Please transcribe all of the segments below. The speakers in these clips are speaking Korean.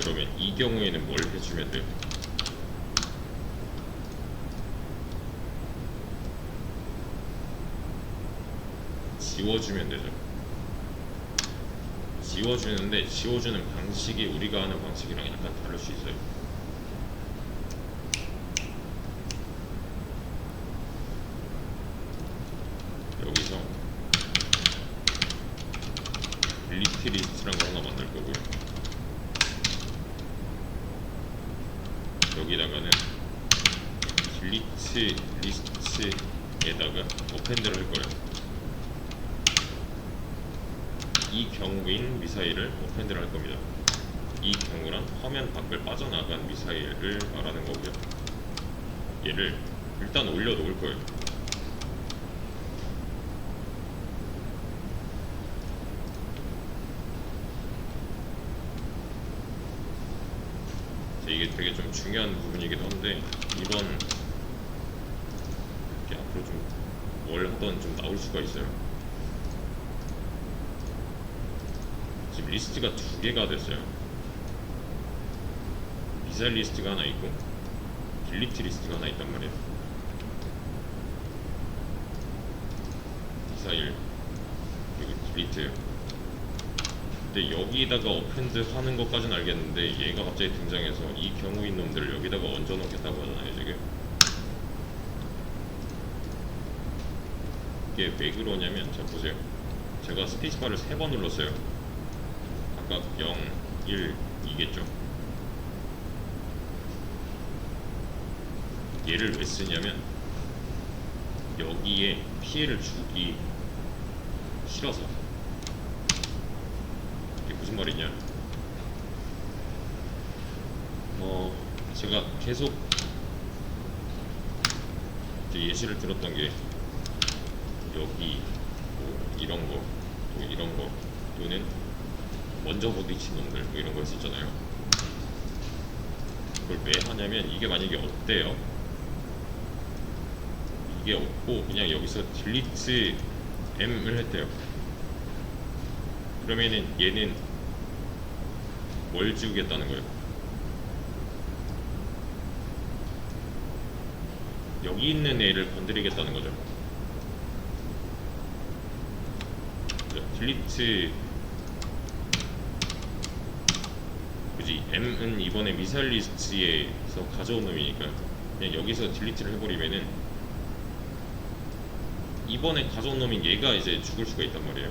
그러면 이 경우에는 뭘 해주면 돼요? 지워주면 되죠. 지워주는데 지워주는 방식이 우리가 하는 방식이랑 약간 다를 수 있어요. 여기서 딜리트 리스트란 거 하나 만들 거고요. 여기다가는 딜리트 리스트에다가 어펜드를 할 거예요. 이 경우인 미사일을 어펜드를 할 겁니다. 이 경우란 화면 밖을 빠져나간 미사일을 말하는 거고요. 얘를 일단 올려 놓을 거예요. 이게 되게 좀 중요한 부분이기도 한데 이번 이렇게 앞으로 좀뭘 하던 좀 나올 수가 있어요. 지금 리스트가 두 개가 됐어요. 미사일 리스트가 하나 있고 딜리트 리스트가 하나 있단 말이에요. 미사일 그리고 딜리트. 근데 여기다가 어펜드 하는 것까지는 알겠는데 얘가 갑자기 등장해서 이 경우인 놈들을 여기다가 얹어 놓겠다고 하잖아요 지금. 이게 왜 그러냐면 자 보세요. 제가 스페이스바를 세 번 눌렀어요. 아까 0, 1, 2겠죠. 얘를 왜 쓰냐면 여기에 피해를 주기 싫어서 이게 무슨 말이냐 어 제가 계속 예시를 들었던 게 여기 뭐 이런 거, 또 이런 거 또는 먼저 부딪힌 놈들 뭐 이런 거 있었잖아요. 그걸 왜 하냐면 이게 만약에 없대요. 이게 없고 그냥 여기서 딜리트 M을 했대요. 그러면은 얘는 뭘 지우겠다는 거예요? 여기 있는 애를 건드리겠다는 거죠. 딜리트 그지 M은 이번에 미사일 리스트에서 가져온 놈이니까 그냥 여기서 딜리트를 해버리면은 이번에 가져온 놈인 얘가 이제 죽을 수가 있단 말이에요.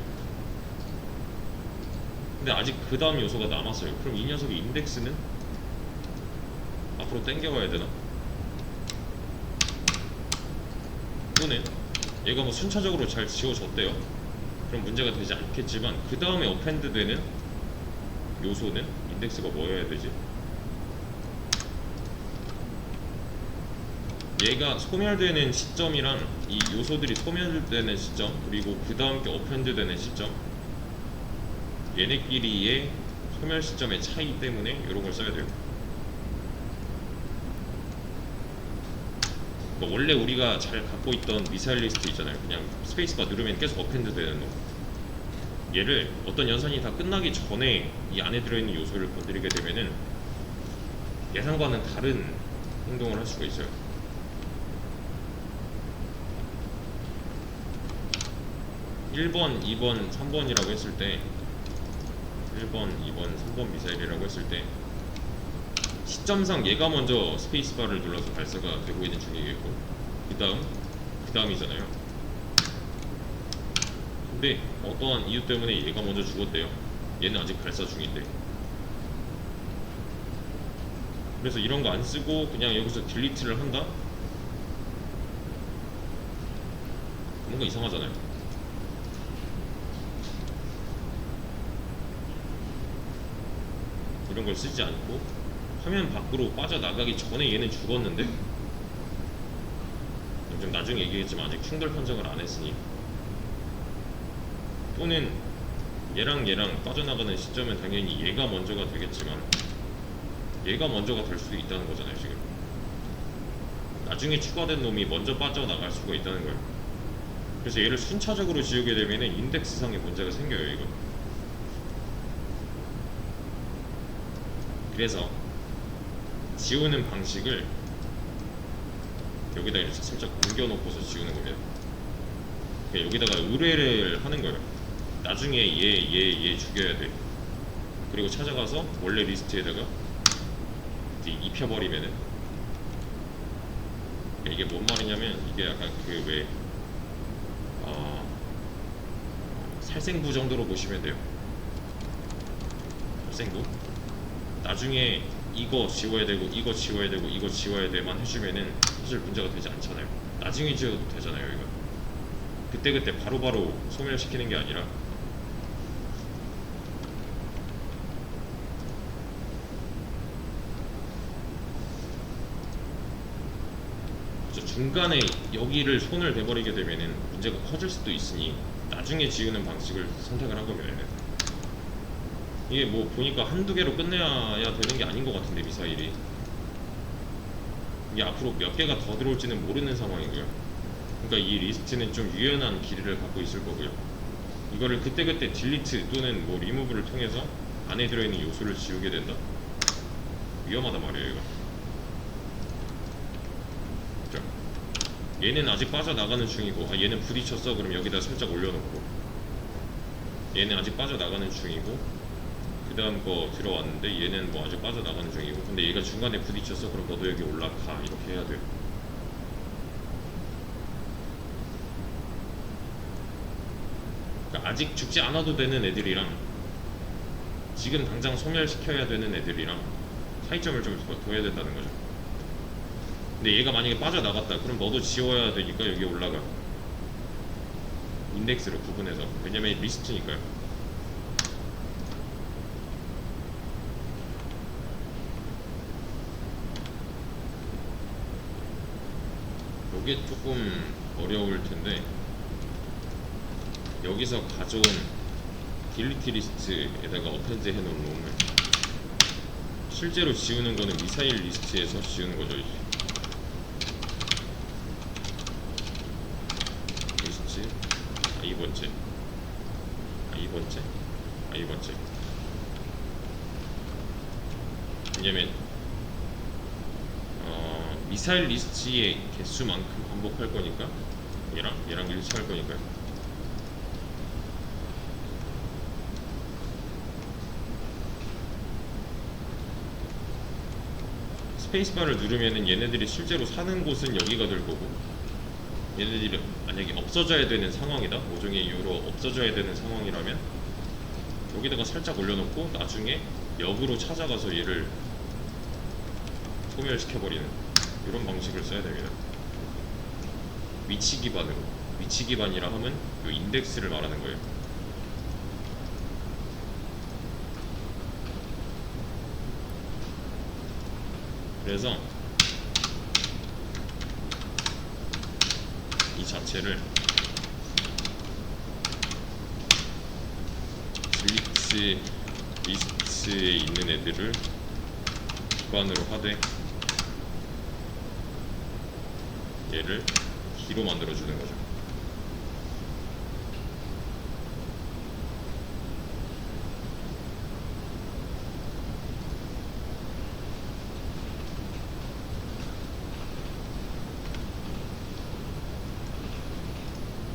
근데 아직 그 다음 요소가 남았어요. 그럼 이 녀석의 인덱스는 앞으로 땡겨가야 되나? 또는 얘가 뭐 순차적으로 잘 지워졌대요. 그럼 문제가 되지 않겠지만 그 다음에 어펜드 되는 요소는 인덱스가 뭐여야 되지? 얘가 소멸되는 시점이랑 이 요소들이 소멸되는 시점 그리고 그 다음 게 어펜드 되는 시점 얘네끼리의 소멸 시점의 차이 때문에 이런 걸 써야 돼요. 그러니까 원래 우리가 잘 갖고 있던 미사일 리스트 있잖아요. 그냥 스페이스바 누르면 계속 어펜드 되는 놈. 얘를 어떤 연산이 다 끝나기 전에 이 안에 들어있는 요소를 건드리게 되면은 예상과는 다른 행동을 할 수가 있어요. 일번 2번, 3번이라고 했을 때 1번, 2번, 3번 미사일이라고 했을 때 시점상 얘가 먼저 스페이스바를 눌러서 발사가 되고 있는 중이겠고 그 다음 그 다음이잖아요 근데 어떠한 이유 때문에 얘가 먼저 죽었대요? 얘는 아직 발사 중인데. 그래서 이런 거 안 쓰고 그냥 여기서 딜리트를 한다? 뭔가 이상하잖아요. 이런 걸 쓰지 않고 화면 밖으로 빠져나가기 전에 얘는 죽었는데? 좀 나중에 얘기했지만 아직 충돌 판정을 안 했으니 또는 얘랑 얘랑 빠져나가는 시점은 당연히 얘가 먼저가 되겠지만 얘가 먼저가 될 수도 있다는 거잖아요 지금 나중에 추가된 놈이 먼저 빠져나갈 수가 있다는 거예요 그래서 얘를 순차적으로 지우게 되면 인덱스상의 문제가 생겨요 이거 그래서 지우는 방식을 여기다 이렇게 살짝 옮겨놓고서 지우는 겁니다. 그러니까 여기다가 의뢰를 하는 거예요. 나중에 얘, 얘, 얘 죽여야 돼. 그리고 찾아가서 원래 리스트에다가 이제 입혀버리면은 그러니까 이게 뭔 말이냐면 이게 약간 그왜 어, 살생부 정도로 보시면 돼요. 살생부. 나중에 이거 지워야 되고 이거 지워야 되고 이거 지워야 돼만 해주면은 사실 문제가 되지 않잖아요. 나중에 지워도 되잖아요, 이거. 그때 그때 바로바로 소멸시키는 게 아니라 그래서 중간에 여기를 손을 대버리게 되면은 문제가 커질 수도 있으니 나중에 지우는 방식을 선택을 한 겁니다. 이게 뭐 보니까 한두 개로 끝내야 되는 게 아닌 것 같은데 미사일이 이게 앞으로 몇 개가 더 들어올지는 모르는 상황이고요. 그러니까 이 리스트는 좀 유연한 길이를 갖고 있을 거고요. 이거를 그때그때 딜리트 또는 뭐 리무브를 통해서 안에 들어있는 요소를 지우게 된다. 위험하단 말이에요, 이거. 자, 얘는 아직 빠져나가는 중이고, 아, 얘는 부딪혔어. 그럼 여기다 살짝 올려놓고, 얘는 아직 빠져나가는 중이고, 그 다음 거 들어왔는데 얘는 뭐 아직 빠져나가는 중이고, 근데 얘가 중간에 부딪혔어. 그럼 너도 여기 올라가. 이렇게 해야 돼요. 그러니까 아직 죽지 않아도 되는 애들이랑 지금 당장 소멸시켜야 되는 애들이랑 차이점을 좀 둬- 둬야 된다는 거죠. 근데 얘가 만약에 빠져나갔다. 그럼 너도 지워야 되니까 여기 올라가. 인덱스로 구분해서. 왜냐면 리스트니까요. 이게 조금 어려울 텐데 여기서 가져온 딜리트 리스트에다가 어펜드 해놓은 놈을 실제로 지우는 거는 미사일 리스트에서 지우는 거죠 이제. 리스트 아 이번째 아 이번째 아 이번째 왜냐면 어, 미사일 리스트의 개 수만큼 반복할 거니까 얘랑 얘랑 일치할 거니까요. 스페이스바를 누르면은 얘네들이 실제로 사는 곳은 여기가 될 거고 얘네들이 만약에 없어져야 되는 상황이다 모종의 이유로 없어져야 되는 상황이라면 여기다가 살짝 올려놓고 나중에 역으로 찾아가서 얘를 소멸시켜버리는 이런 방식을 써야 됩니다. 위치 기반으로 위치 기반이라 하면 이 인덱스를 말하는 거예요. 그래서 이 자체를 딜리트 리스트에 있는 애들을 기반으로 하되 얘를 기로 만들어 주는 거죠.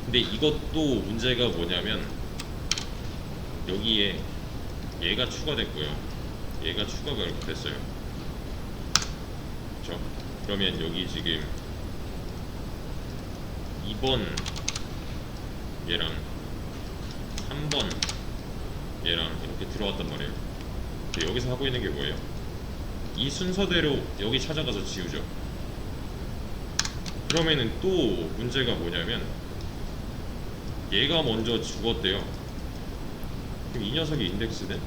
근데 이것도 문제가 뭐냐면 여기에 얘가 추가됐고요. 얘가 추가가 이렇게 됐어요. 그렇죠? 그러면 여기 지금 2번 얘랑 3번 얘랑 이렇게 들어왔단 말이에요. 근데 여기서 하고 있는 게 뭐예요? 이 순서대로 여기 찾아가서 지우죠. 그러면은 또 문제가 뭐냐면 얘가 먼저 죽었대요. 그럼 이 녀석이 인덱스는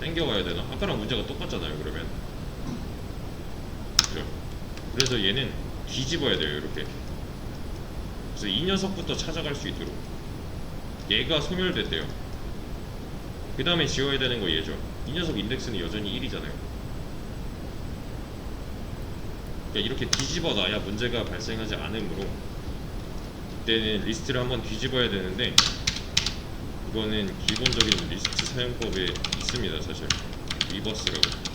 땡겨가야 되나? 아까랑 문제가 똑같잖아요. 그러면 그죠? 그래서 얘는 뒤집어야 돼요. 이렇게. 그래서 이 녀석부터 찾아갈 수 있도록 얘가 소멸됐대요. 그 다음에 지워야 되는 거 얘죠. 이 녀석 인덱스는 여전히 1이잖아요. 그러니까 이렇게 뒤집어 놔야 문제가 발생하지 않으므로 그때는 리스트를 한번 뒤집어야 되는데 그거는 기본적인 리스트 사용법에 있습니다 사실 리버스라고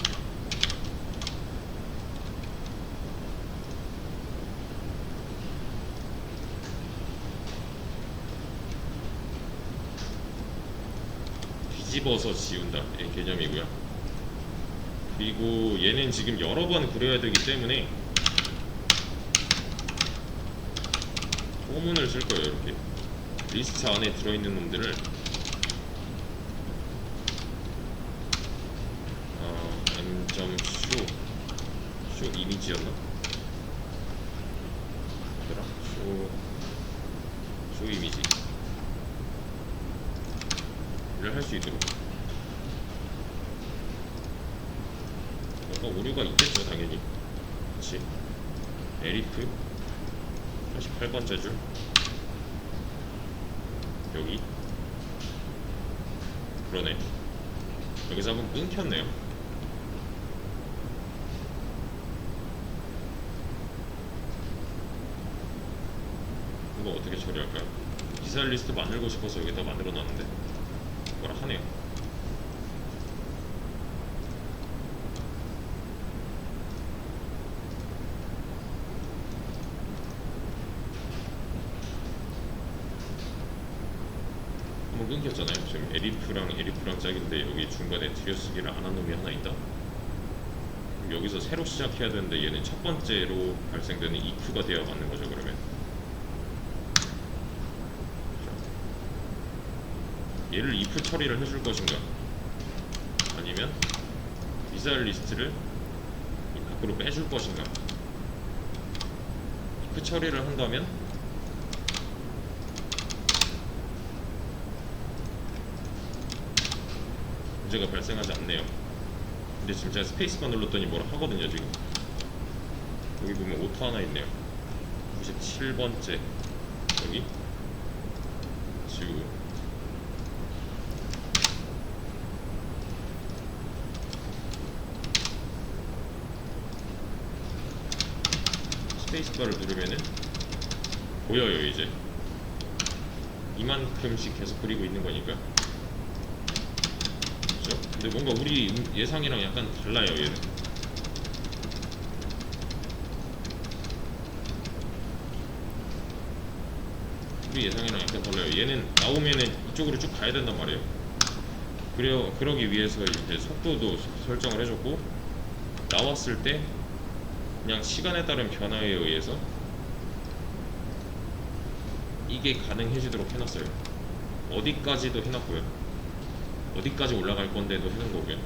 뒤집어서 지운다. 의 개념이고요. 그리고 얘는 지금 여러 번 그려야 되기 때문에 포문을 쓸 거예요 이렇게. 리스트 안에 들어있는 놈들을. 어, m.show show 이미지였나? show 이미지 를할수 있도록. 뭔가 오류가 있겠죠 당연히. 그치? 에리프? 88번째 줄? 여기? 그러네. 여기서 한번 끊겼네요. 이거 어떻게 처리할까요? 기사 리스트 만들고 싶어서 여기다 만들어 놨는데 뭐라 하네요 한번 끊겼잖아요. 지금 에리프랑 에리프랑 짝인데 여기 중간에 들여쓰기를 안 한 놈이 하나 있다. 여기서 새로 시작해야 되는데 얘는 첫 번째로 발생되는 if가 되어야 맞는 거죠. 그러면 자, 얘를 if 처리를 해줄 것인가? 아니면 미사일 리스트를 이 밖으로 빼줄 것인가? if 처리를 한다면 문제가 발생하지 않네요. 근데 지금 제가 스페이스바 눌렀더니 뭐라 하거든요 지금. 여기 보면 오토 하나 있네요. 97번째 여기 지우고 스페이스바를 누르면은 보여요 이제. 이만큼씩 계속 그리고 있는 거니까. 그렇죠? 근데 뭔가 우리 예상이랑 약간 달라요 얘는. 우리 예상이랑 약간 달라요. 얘는 나오면은 이쪽으로 쭉 가야 된단 말이에요. 그래요 그러기 위해서 이제 속도도 설정을 해줬고 나왔을 때 그냥 시간에 따른 변화에 의해서 이게 가능해지도록 해놨어요 어디까지도 해놨고요 어디까지 올라갈 건데도 해놓은 거고요.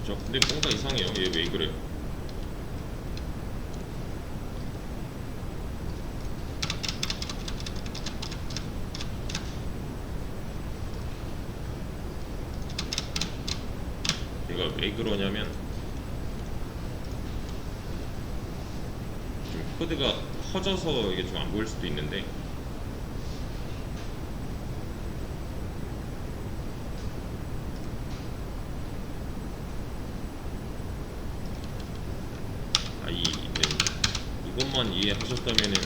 그죠? 근데 뭔가 이상해요. 얘 왜 그래요? 그러냐면 좀 코드가 커져서 이게 좀 안 보일 수도 있는데 아. 이것만 이해하셨다면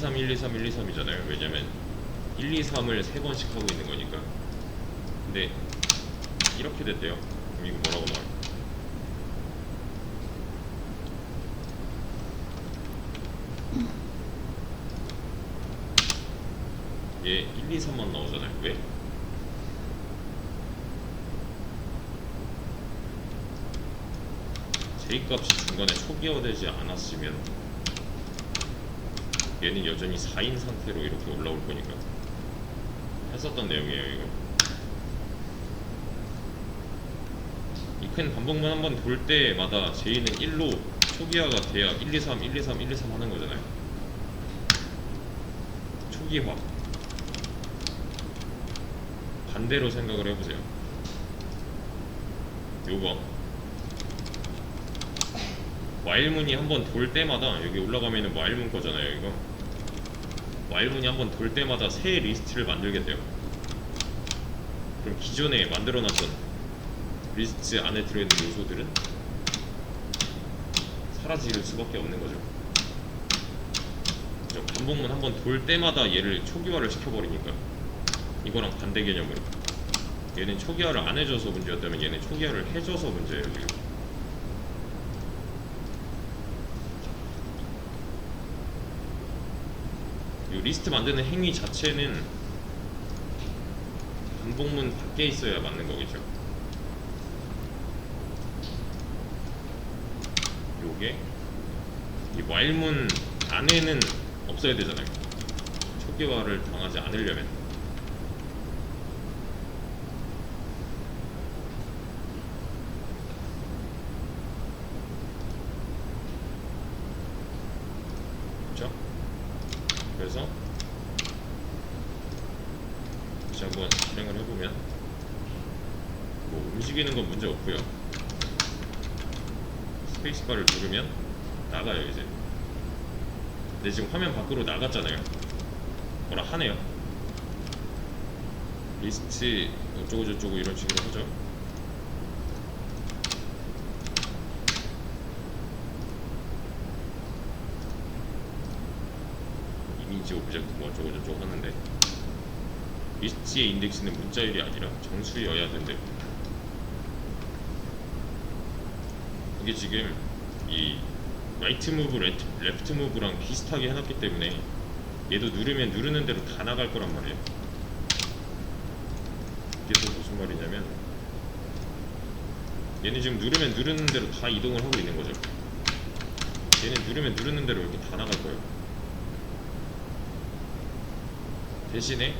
123, 1, 2, 3, 1, 2, 3이잖아요. 왜냐면 1, 2, 3을 3번씩 하고 있는 거니까. 근데 이렇게 됐대요. 그럼 이거 뭐라고 나와요? 얘 1, 2, 3만 나오잖아요. 왜? J값이 중간에 초기화되지 않았으면 얘는 여전히 4인 상태로 이렇게 올라올 거니까. 했었던 내용이에요 이거. 이 큰 반복만 한번 돌 때마다 J는 1로 초기화가 돼야 1, 2, 3, 1, 2, 3, 1, 2, 3 하는 거잖아요. 초기화. 반대로 생각을 해보세요. 요거. 와일문이 한번 돌 때마다 여기 올라가면은 와일문 거잖아요 이거 와일문이 한번 돌 때마다 새 리스트를 만들게 돼요. 그럼 기존에 만들어놨던 리스트 안에 들어있는 요소들은 사라질 수밖에 없는 거죠? 반복문 한번 돌 때마다 얘를 초기화를 시켜버리니까 이거랑 반대 개념으로. 얘는 초기화를 안 해줘서 문제였다면 얘는 초기화를 해줘서 문제예요 지금 이 리스트 만드는 행위 자체는 반복문 밖에 있어야 맞는 거겠죠. 요게 이 와일문 안에는 없어야 되잖아요. 초기화를 당하지 않으려면. 그렇죠? 그래서 다시 한번 실행을 해보면 뭐 움직이는 건 문제 없고요. 스페이스바를 누르면 나가요 이제. 근데 지금 화면 밖으로 나갔잖아요. 뭐라 하네요. 리스트 어쩌고 저쩌고 이런 식으로 하죠 이미지 오브젝트 뭐 어쩌고 저쩌고 하는데 리스트의 인덱스는 문자열이 아니라 정수여야 된대. 이게 지금 이 라이트 무브, 레트, 레프트 무브랑 비슷하게 해놨기 때문에 얘도 누르면 누르는 대로 다 나갈 거란 말이에요. 이게 또 무슨 말이냐면 얘는 지금 누르면 누르는 대로 다 이동을 하고 있는 거죠. 얘는 누르면 누르는 대로 이렇게 다 나갈 거예요 대신에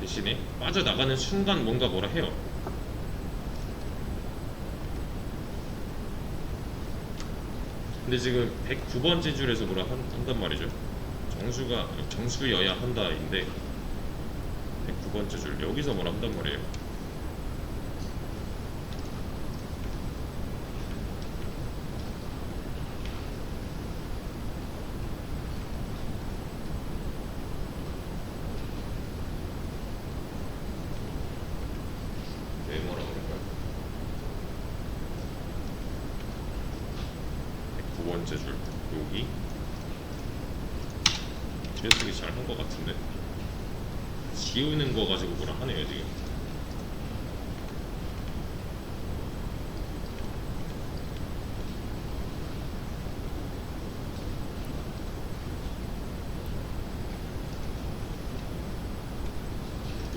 대신에 빠져나가는 순간 뭔가 뭐라 해요. 근데 지금 109번째 줄에서 뭐라 한, 한단 말이죠. 정수가 정수여야 한다인데 109번째 줄 여기서 뭐라 한단 말이에요. 왜 뭐라 그럴까요? 109 번째 줄 여기. 뒤에쓰기 잘 한 것 같은데. 지우는 거 가지고 뭐라 하네요 지금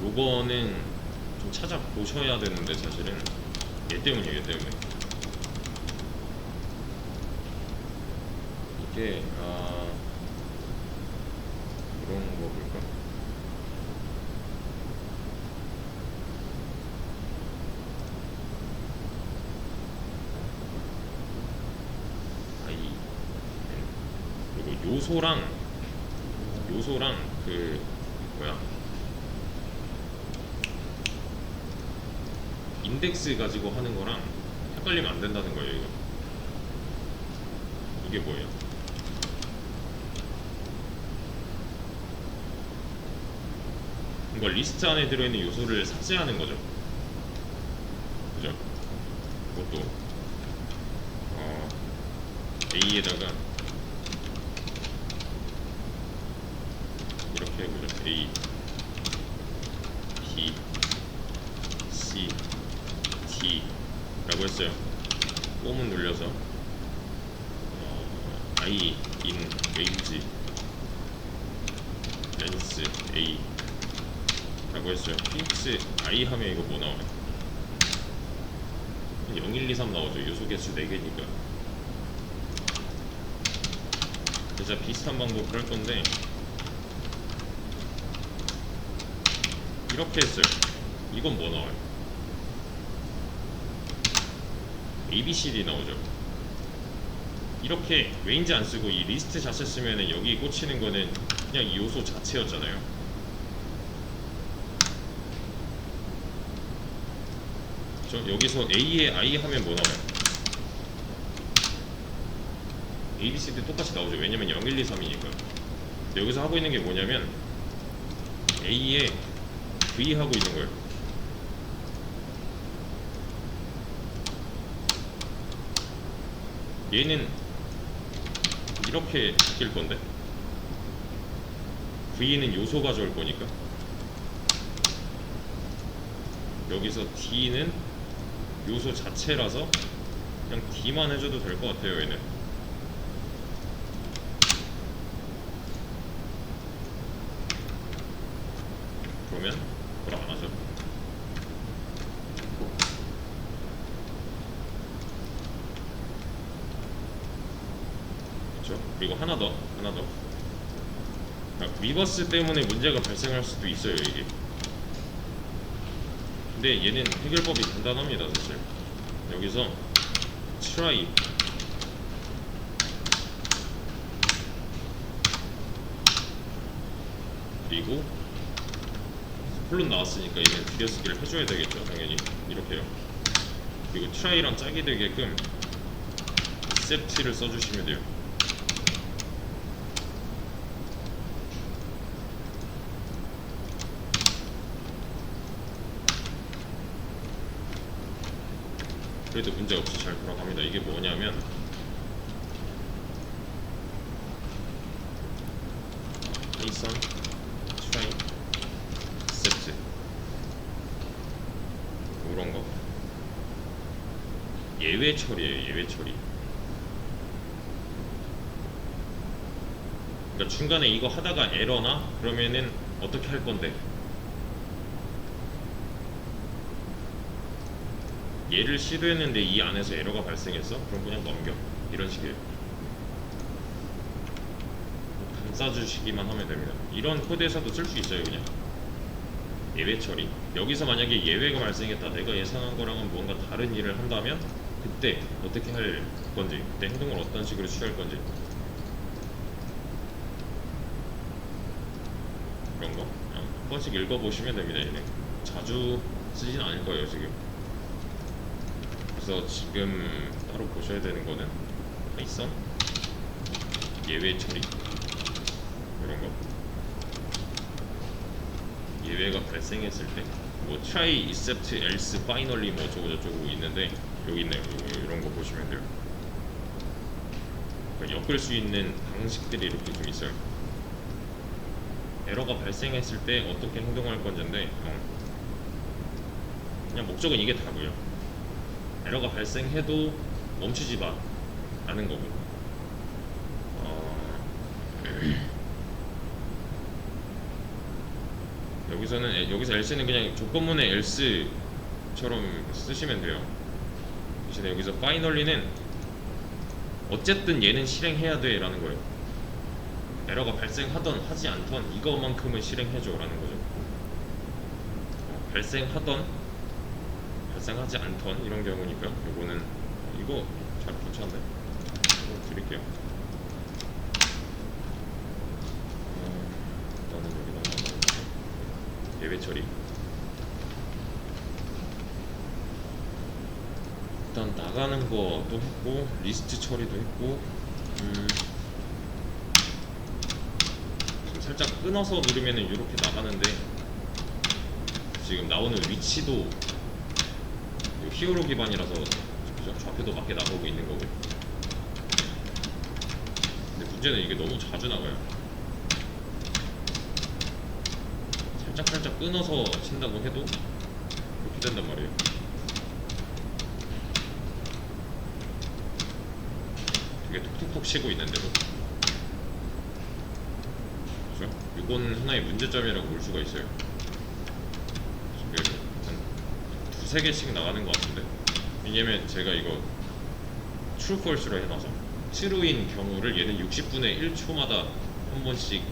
요거는 좀 찾아보셔야 되는데 사실은. 얘 때문이에요 얘 때문에 이 게아 그런 거 볼까? 아이 그리고 요소랑 요소랑 그 뭐야? 인덱스 가지고 하는 거랑 헷갈리면 안 된다는 거예요 이거. 이게 뭐예요? 그러니까 리스트 안에 들어있는 요소를 삭제하는 거죠 그죠? 그것도 어, A에다가 이렇게 해보죠 A B C T라고 했어요. 꼼은 눌려서 어, I in range 렌스 A 라고 했어요. PX I 하면 이거 뭐 나와요? 0, 1, 2, 3 나오죠. 요소 개수 4개니까. 진짜 비슷한 방법을 할 건데. 이렇게 했어요. 이건 뭐 나와요? ABCD 나오죠. 이렇게 레인지 안 쓰고 이 리스트 자체 쓰면은 여기 꽂히는 거는 그냥 이 요소 자체였잖아요 저 여기서 A에 I 하면 뭐 나와요? A, B, C, D 똑같이 나오죠. 왜냐면 0, 1, 2, 3이니까. 여기서 하고 있는 게 뭐냐면 A에 V 하고 있는 거예요. 얘는 이렇게 바뀔 건데 V는 요소 가 져올 거니까 여기서 D는 요소 자체라서 그냥 D만 해줘도 될 것 같아요 얘는 그러면 뭐라 안 하죠. 그렇죠 그리고 하나 더 하나 더. 그러니까 리버스 때문에 문제가 발생할 수도 있어요 이게 근데 얘는 해결법이 간단합니다 사실. 여기서 try. 그리고 폴론 나왔으니까 얘는 비벼쓰기를 해줘야 되겠죠 당연히. 이렇게요. 그리고 try랑 짝이 되게끔 accept를 써주시면 돼요 그래도 문제 없이 잘 돌아갑니다. 이게 뭐냐면 Python try set 이런 거 예외 처리예요. 예외 처리. 그러니까 중간에 이거 하다가 에러나 그러면은 어떻게 할 건데? 얘를 시도했는데 이 안에서 에러가 발생했어? 그럼 그냥 넘겨. 이런 식이에요. 감싸주시기만 하면 됩니다. 이런 코드에서도 쓸 수 있어요 그냥. 예외 처리. 여기서 만약에 예외가 발생했다. 내가 예상한 거랑은 무언가 다른 일을 한다면 그때 어떻게 할 건지 그때 행동을 어떤 식으로 취할 건지. 그런 거. 그냥 한 번씩 읽어보시면 됩니다 얘네. 자주 쓰진 않을 거예요 지금 그래서 지금 따로 보셔야 되는 거는 파이썬 예외 처리? 이런 거? 예외가 발생했을 때 뭐 try, except, else, finally 뭐 저거 저쩌고 있는데 여기 있네요 요- 이런 거 보시면 돼요. 그러니까 엮을 수 있는 방식들이 이렇게 좀 있어요. 에러가 발생했을 때 어떻게 행동할 건지인데 어. 그냥 목적은 이게 다고요 에러가 발생해도 멈추지 마. 라는 거고. 어, 여기서는 에- 여기서 else는 그냥 조건문의 else처럼 쓰시면 돼요. 대신에 여기서 finally는 어쨌든 얘는 실행해야 돼 라는 거예요. 에러가 발생하던 하지 않던 이거만큼은 실행해줘 라는 거죠. 어, 발생하던 발생하지 않던 이런 경우니까 요거는 이거 잘 붙였네 이거 드릴게요 어, 일단은 넣어볼게요. 예외 처리 일단 나가는 것도 했고 리스트 처리도 했고 음, 살짝 끊어서 누르면은 이렇게 나가는데 지금 나오는 위치도 요 히어로 기반이라서? 좌표도 맞게 나가고 있는 거고. 근데 문제는 이게 너무 자주 나가요. 살짝 살짝 끊어서 친다고 해도 이렇게 된단 말이에요. 되게 톡톡톡 치고 있는데도. 그죠? 이건 하나의 문제점이라고 볼 수가 있어요 두세 개씩 나가는 것 같은데. 왜냐면 제가 이거 트루폴스로 해놔서. 트루인 경우를 얘는 60분의 1초마다 한 번씩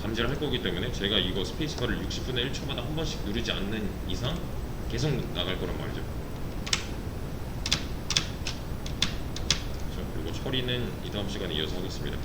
감지를 할 거기 때문에 제가 이거 스페이스바를 60분의 1초마다 한 번씩 누르지 않는 이상 계속 나갈 거란 말이죠. 자, 그리고 처리는 이 다음 시간에 이어서 하겠습니다